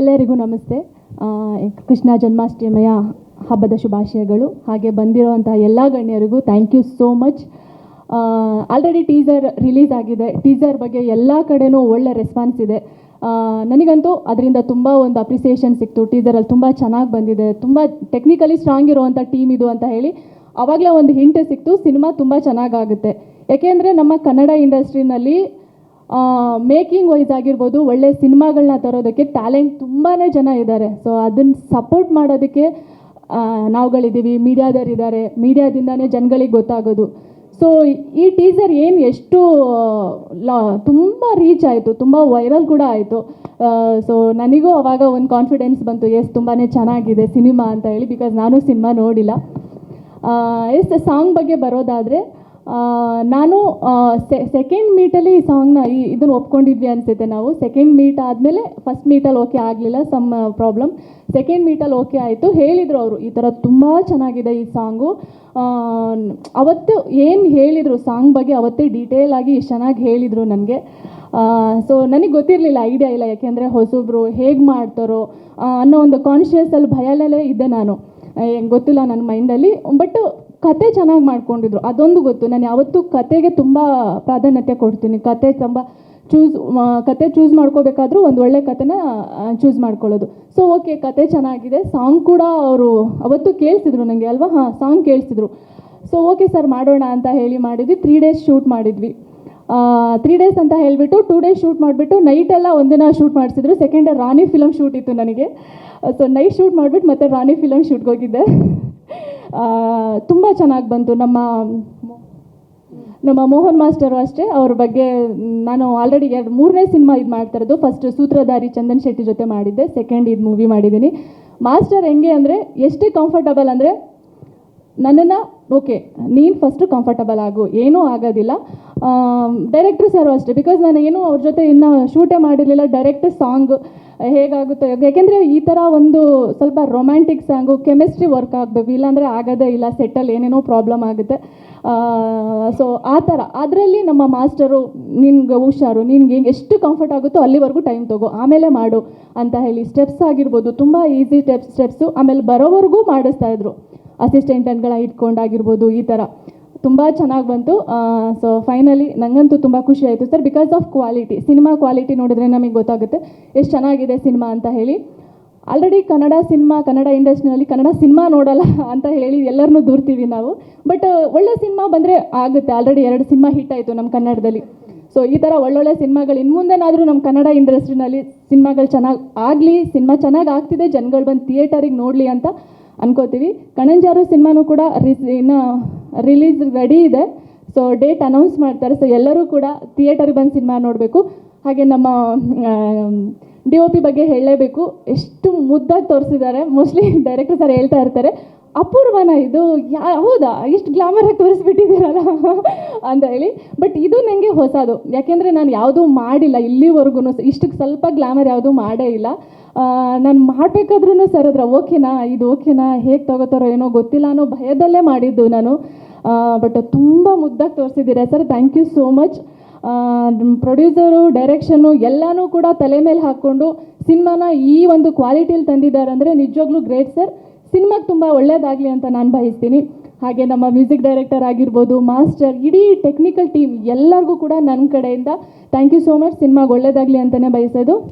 ಎಲ್ಲರಿಗೂ ನಮಸ್ತೆ. ಕೃಷ್ಣ ಜನ್ಮಾಷ್ಟಮಿಯ ಹಬ್ಬದ ಶುಭಾಶಯಗಳು. ಹಾಗೆ ಬಂದಿರುವಂತಹ ಎಲ್ಲ ಗಣ್ಯರಿಗೂ thank you so much already teaser release ಆಗಿದೆ. ಟೀಸರ್ ಬಗ್ಗೆ ಎಲ್ಲ ಕಡೆನೂ ಒಳ್ಳೆ ರೆಸ್ಪಾನ್ಸ್ ಇದೆ. ನನಗಂತೂ ಅದರಿಂದ ತುಂಬ ಒಂದು ಅಪ್ರಿಸಿಯೇಷನ್ ಸಿಕ್ತು. ಟೀಸರಲ್ಲಿ ತುಂಬ ಚೆನ್ನಾಗಿ ಬಂದಿದೆ. ತುಂಬ ಟೆಕ್ನಿಕಲಿ ಸ್ಟ್ರಾಂಗ್ ಇರುವಂಥ ಟೀಮ್ ಇದು ಅಂತ ಹೇಳಿ ಆವಾಗಲೇ ಒಂದು ಹಿಂಟ್ ಸಿಕ್ತು. ಸಿನಿಮಾ ತುಂಬ ಚೆನ್ನಾಗಾಗುತ್ತೆ ಯಾಕೆಂದರೆ ನಮ್ಮ ಕನ್ನಡ ಇಂಡಸ್ಟ್ರಿನಲ್ಲಿ ಮೇಕಿಂಗ್ ವೈಸ್ ಆಗಿರ್ಬೋದು, ಒಳ್ಳೆ ಸಿನಿಮಾಗಳನ್ನ ತರೋದಕ್ಕೆ ಟ್ಯಾಲೆಂಟ್ ತುಂಬಾ ಜನ ಇದ್ದಾರೆ. ಸೊ ಅದನ್ನು ಸಪೋರ್ಟ್ ಮಾಡೋದಕ್ಕೆ ನಾವುಗಳಿದ್ದೀವಿ ಮೀಡಿಯಾದವರಿದ್ದಾರೆ ಮೀಡಿಯಾದಿಂದನೇ ಜನಗಳಿಗೆ ಗೊತ್ತಾಗೋದು. ಸೊ ಈ ಟೀಸರ್ ಏನು ಎಷ್ಟು, ಲಾ, ತುಂಬ ರೀಚ್ ಆಯಿತು, ತುಂಬ ವೈರಲ್ ಕೂಡ ಆಯಿತು. ಸೊ ನನಗೂ ಅವಾಗ ಒಂದು ಕಾನ್ಫಿಡೆನ್ಸ್ ಬಂತು ಎಸ್ ತುಂಬಾ ಚೆನ್ನಾಗಿದೆ ಸಿನಿಮಾ ಅಂತ ಹೇಳಿ ಬಿಕಾಸ್ ನಾನು ಸಿನಿಮಾ ನೋಡಿಲ್ಲ. ಎಸ್ ಸಾಂಗ್ ಬಗ್ಗೆ ಬರೋದಾದರೆ ನಾನು ಸೆಕೆಂಡ್ ಮೀಟಲ್ಲಿ ಈ ಸಾಂಗ್ನ ಈ ಇದನ್ನು ಒಪ್ಕೊಂಡಿದ್ವಿ ಅನಿಸುತ್ತೆ ನಾವು. ಸೆಕೆಂಡ್ ಮೀಟ್ ಆದಮೇಲೆ ಫಸ್ಟ್ ಮೀಟಲ್ಲಿ ಓಕೆ ಆಗಲಿಲ್ಲ ಸಮ್ ಪ್ರಾಬ್ಲಮ್ ಸೆಕೆಂಡ್ ಮೀಟಲ್ಲಿ ಓಕೆ ಆಯಿತು. ಹೇಳಿದರು ಅವರು, ಈ ಥರ ತುಂಬ ಚೆನ್ನಾಗಿದೆ ಈ ಸಾಂಗು. ಅವತ್ತು ಏನು ಹೇಳಿದರು, ಸಾಂಗ್ ಬಗ್ಗೆ ಅವತ್ತೇ ಡೀಟೇಲ್ ಆಗಿ ಚೆನ್ನಾಗಿ ಹೇಳಿದರು ನನಗೆ. ಸೊ ನನಗೆ ಗೊತ್ತಿರಲಿಲ್ಲ ಐಡಿಯಾ ಇಲ್ಲ, ಯಾಕೆಂದರೆ ಹೊಸಬ್ರು ಹೇಗೆ ಮಾಡ್ತಾರೋ ಅನ್ನೋ ಒಂದು ಕಾನ್ಷಿಯಸಲ್ಲಿ ಭಯಲಲ್ಲೇ ಇದ್ದೆ ನಾನು. ಗೊತ್ತಿಲ್ಲ ನನ್ನ ಮೈಂಡಲ್ಲಿ ಬಟ್ ಕತೆ ಚೆನ್ನಾಗಿ ಮಾಡ್ಕೊಂಡಿದ್ರು. ಅದೊಂದು ಗೊತ್ತು. ನಾನು ಯಾವತ್ತೂ ಕತೆಗೆ ತುಂಬ ಪ್ರಾಧಾನ್ಯತೆ ಕೊಡ್ತೀನಿ. ಕತೆ ತುಂಬ ಚೂಸ್ ಕತೆ ಚೂಸ್ ಮಾಡ್ಕೋಬೇಕಾದ್ರೂ ಒಂದು ಒಳ್ಳೆ ಕತೆನ ಚೂಸ್ ಮಾಡ್ಕೊಳ್ಳೋದು. ಸೊ ಓಕೆ ಕತೆ ಚೆನ್ನಾಗಿದೆ. ಸಾಂಗ್ ಕೂಡ ಅವರು ಅವತ್ತು ಕೇಳಿಸಿದ್ರು ನನಗೆ ಅಲ್ವಾ? ಹಾಂ ಸಾಂಗ್ ಕೇಳಿಸಿದ್ರು. ಸೊ ಓಕೆ ಸರ್ ಮಾಡೋಣ ಅಂತ ಹೇಳಿ ಮಾಡಿದ್ವಿ. ತ್ರೀ ಡೇಸ್ ಶೂಟ್ ಮಾಡಿದ್ವಿ. ತ್ರೀ ಡೇಸ್ ಅಂತ ಹೇಳಿಬಿಟ್ಟು ಟೂ ಡೇಸ್ ಶೂಟ್ ಮಾಡಿಬಿಟ್ಟು ನೈಟೆಲ್ಲ ಒಂದಿನ ಶೂಟ್ ಮಾಡಿಸಿದ್ರು. ಸೆಕೆಂಡ್ ರಾಣಿ ಫಿಲಮ್ ಶೂಟ್ ಇತ್ತು ನನಗೆ. ಸೊ ನೈಟ್ ಶೂಟ್ ಮಾಡಿಬಿಟ್ಟು ಮತ್ತೆ ರಾಣಿ ಫಿಲಮ್ ಶೂಟ್ಗೆ ಹೋಗಿದ್ದೆ. ತುಂಬ ಚೆನ್ನಾಗಿ ಬಂತು. ನಮ್ಮ ನಮ್ಮ ಮೋಹನ್ ಮಾಸ್ಟರು ಅಷ್ಟೇ, ಅವ್ರ ಬಗ್ಗೆ ನಾನು ಆಲ್ರೆಡಿ ಎರಡು, ಮೂರನೇ ಸಿನಿಮಾ ಇದು ಮಾಡ್ತಾ ಇರೋದು ಫಸ್ಟ್ ಸೂತ್ರಧಾರಿ ಚಂದನ್ ಶೆಟ್ಟಿ ಜೊತೆ ಮಾಡಿದ್ದೆ ಸೆಕೆಂಡ್ ಇದು ಮೂವಿ ಮಾಡಿದ್ದೀನಿ. ಮಾಸ್ಟರ್ ಹೆಂಗೆ ಅಂದರೆ, ಎಷ್ಟೇ ಕಂಫರ್ಟಬಲ್ ಅಂದರೆ ನನ್ನನ್ನು ಓಕೆ ನೀನು ಫಸ್ಟು ಕಂಫರ್ಟಬಲ್ ಆಗು, ಏನೂ ಆಗೋದಿಲ್ಲ. ಡೈರೆಕ್ಟ್ರು ಸರ್ ಅಷ್ಟೇ ಬಿಕಾಸ್ ನಾನು ಏನೂ ಅವ್ರ ಜೊತೆ ಇನ್ನೂ ಶೂಟೇ ಮಾಡಿರಲಿಲ್ಲ ಡೈರೆಕ್ಟ್ ಸಾಂಗ್ ಹೇಗಾಗುತ್ತೆ, ಯಾಕೆಂದರೆ ಈ ಥರ ಒಂದು ಸ್ವಲ್ಪ ರೊಮ್ಯಾಂಟಿಕ್ ಸಾಂಗು ಕೆಮಿಸ್ಟ್ರಿ ವರ್ಕ್ ಆಗಬೇಕು, ಇಲ್ಲಾಂದರೆ ಆಗೋದೇ ಇಲ್ಲ ಸೆಟ್ಟಲ್ಲಿ ಏನೇನೋ ಪ್ರಾಬ್ಲಮ್ ಆಗುತ್ತೆ. ಸೊ ಆ ಥರ ಅದರಲ್ಲಿ ನಮ್ಮ ಮಾಸ್ಟರು ನಿನ್ಗೆ ಹುಷಾರು, ನಿನ್ಗೆ ಎಷ್ಟು ಕಂಫರ್ಟ್ ಆಗುತ್ತೋ ಅಲ್ಲಿವರೆಗೂ ಟೈಮ್ ತಗೋ, ಆಮೇಲೆ ಮಾಡು ಅಂತ ಹೇಳಿ ಸ್ಟೆಪ್ಸ್ ಆಗಿರ್ಬೋದು, ತುಂಬ ಈಸಿ ಸ್ಟೆಪ್ಸ್ ಸ್ಟೆಪ್ಸು ಆಮೇಲೆ ಬರೋವರೆಗೂ ಮಾಡಿಸ್ತಾ ಇದ್ರು. ಅಸಿಸ್ಟೆಂಟನ್ಗಳ ಇಟ್ಕೊಂಡಾಗಿರ್ಬೋದು ಈ ಥರ ತುಂಬ ಚೆನ್ನಾಗಿ ಬಂತು. ಸೊ ಫೈನಲಿ ನನಗಂತೂ ತುಂಬ ಖುಷಿ ಆಯಿತು sir. Because of quality cinema quality ನೋಡಿದ್ರೆ ನಮಗೆ ಗೊತ್ತಾಗುತ್ತೆ ಎಷ್ಟು ಚೆನ್ನಾಗಿದೆ ಸಿನಿಮಾ ಅಂತ ಹೇಳಿ. ಆಲ್ರೆಡಿ ಕನ್ನಡ ಸಿನಿಮಾ ಕನ್ನಡ ಇಂಡಸ್ಟ್ರಿನಲ್ಲಿ ಕನ್ನಡ ಸಿನಿಮಾ ನೋಡಲ್ಲ ಅಂತ ಹೇಳಿ ಎಲ್ಲರನ್ನೂ ದೂರ್ತೀವಿ ನಾವು. ಬಟ್ ಒಳ್ಳೆ ಸಿನಿಮಾ ಬಂದರೆ ಆಗುತ್ತೆ. ಆಲ್ರೆಡಿ ಎರಡು ಸಿನಿಮಾ ಹಿಟ್ ಆಯಿತು ನಮ್ಮ ಕನ್ನಡದಲ್ಲಿ. ಸೊ ಈ ಥರ ಒಳ್ಳೊಳ್ಳೆ ಸಿನಿಮಾಗಳು ಇನ್ನು ಮುಂದೆನಾದರೂ ನಮ್ಮ ಕನ್ನಡ ಇಂಡಸ್ಟ್ರಿನಲ್ಲಿ ಸಿನಿಮಾಗಳು ಚೆನ್ನಾಗಿ ಆಗಲಿ ಸಿನಿಮಾ ಚೆನ್ನಾಗಿ ಆಗ್ತಿದೆ, ಜನಗಳು ಬಂದು ಥಿಯೇಟರಿಗೆ ನೋಡಲಿ ಅಂತ ಅನ್ಕೋತೀವಿ. ಕಣಂಜಾರು ಸಿನಿಮಾನೂ ಕೂಡ ಇನ್ನು ರಿಲೀಸ್ ರೆಡಿ ಇದೆ. ಸೊ ಡೇಟ್ ಅನೌನ್ಸ್ ಮಾಡ್ತಾರೆ. ಸೊ ಎಲ್ಲರೂ ಕೂಡ ಥಿಯೇಟರ್ಗೆ ಬಂದು ಸಿನಿಮಾ ನೋಡಬೇಕು. ಹಾಗೆ ನಮ್ಮ ಡಿ ಒ ಪಿ ಬಗ್ಗೆ ಹೇಳಲೇಬೇಕು. ಎಷ್ಟು ಮುದ್ದಾಗಿ ತೋರಿಸಿದ್ದಾರೆ. ಮೋಸ್ಟ್ಲಿ ಡೈರೆಕ್ಟರ್ ಸರ್ ಹೇಳ್ತಾ ಇರ್ತಾರೆ. ಅಪೂರ್ವನ ಇದು. ಯಾ ಹೌದಾ? ಇಷ್ಟು ಗ್ಲಾಮರಾಗಿ ತೋರಿಸ್ಬಿಟ್ಟಿದ್ದೀರಲ್ಲ ಅಂತ ಹೇಳಿ. ಬಟ್ ಇದು ನನಗೆ ಹೊಸದು. ಯಾಕೆಂದರೆ ನಾನು ಯಾವುದೂ ಮಾಡಿಲ್ಲ. ಇಲ್ಲಿವರೆಗೂ ಇಷ್ಟಕ್ಕೆ ಸ್ವಲ್ಪ ಗ್ಲಾಮರ್ ಯಾವುದೂ ಮಾಡೇ ಇಲ್ಲ. ನಾನು ಮಾಡಬೇಕಾದ್ರೂ ಸರ್ ಹತ್ರ ಓಕೆನಾ? ಇದು ಓಕೆನಾ? ಹೇಗೆ ತಗೋತಾರೋ ಏನೋ ಗೊತ್ತಿಲ್ಲ ಅನ್ನೋ ಭಯದಲ್ಲೇ ಮಾಡಿದ್ದು ನಾನು. ಬಟ್ ತುಂಬ ಮುದ್ದಾಗಿ ತೋರಿಸಿದ್ದೀರಾ sir. Thank you so much producer direction ಎಲ್ಲನೂ ಕೂಡ ತಲೆ ಮೇಲೆ ಹಾಕ್ಕೊಂಡು ಸಿನಿಮಾನ ಈ ಒಂದು ಕ್ವಾಲಿಟಿಯಲ್ಲಿ ತಂದಿದ್ದಾರೆ ಅಂದರೆ ನಿಜವಾಗ್ಲೂ ಗ್ರೇಟ್ ಸರ್ ಸಿನಿಮಾಗೆ ತುಂಬ ಒಳ್ಳೆಯದಾಗಲಿ ಅಂತ ನಾನು ಬಯಸ್ತೀನಿ. ಹಾಗೆ ನಮ್ಮ ಮ್ಯೂಸಿಕ್ ಡೈರೆಕ್ಟರ್ ಆಗಿರ್ಬೋದು ಮಾಸ್ಟರ್ ಇಡೀ ಟೆಕ್ನಿಕಲ್ ಟೀಮ್ ಎಲ್ಲರಿಗೂ ಕೂಡ ನನ್ನ ಕಡೆಯಿಂದ ಥ್ಯಾಂಕ್ ಯು ಸೋ ಮಚ್ ಸಿನಿಮಾಗೆ ಒಳ್ಳೆಯದಾಗಲಿ ಅಂತಲೇ ಬಯಸೋದು.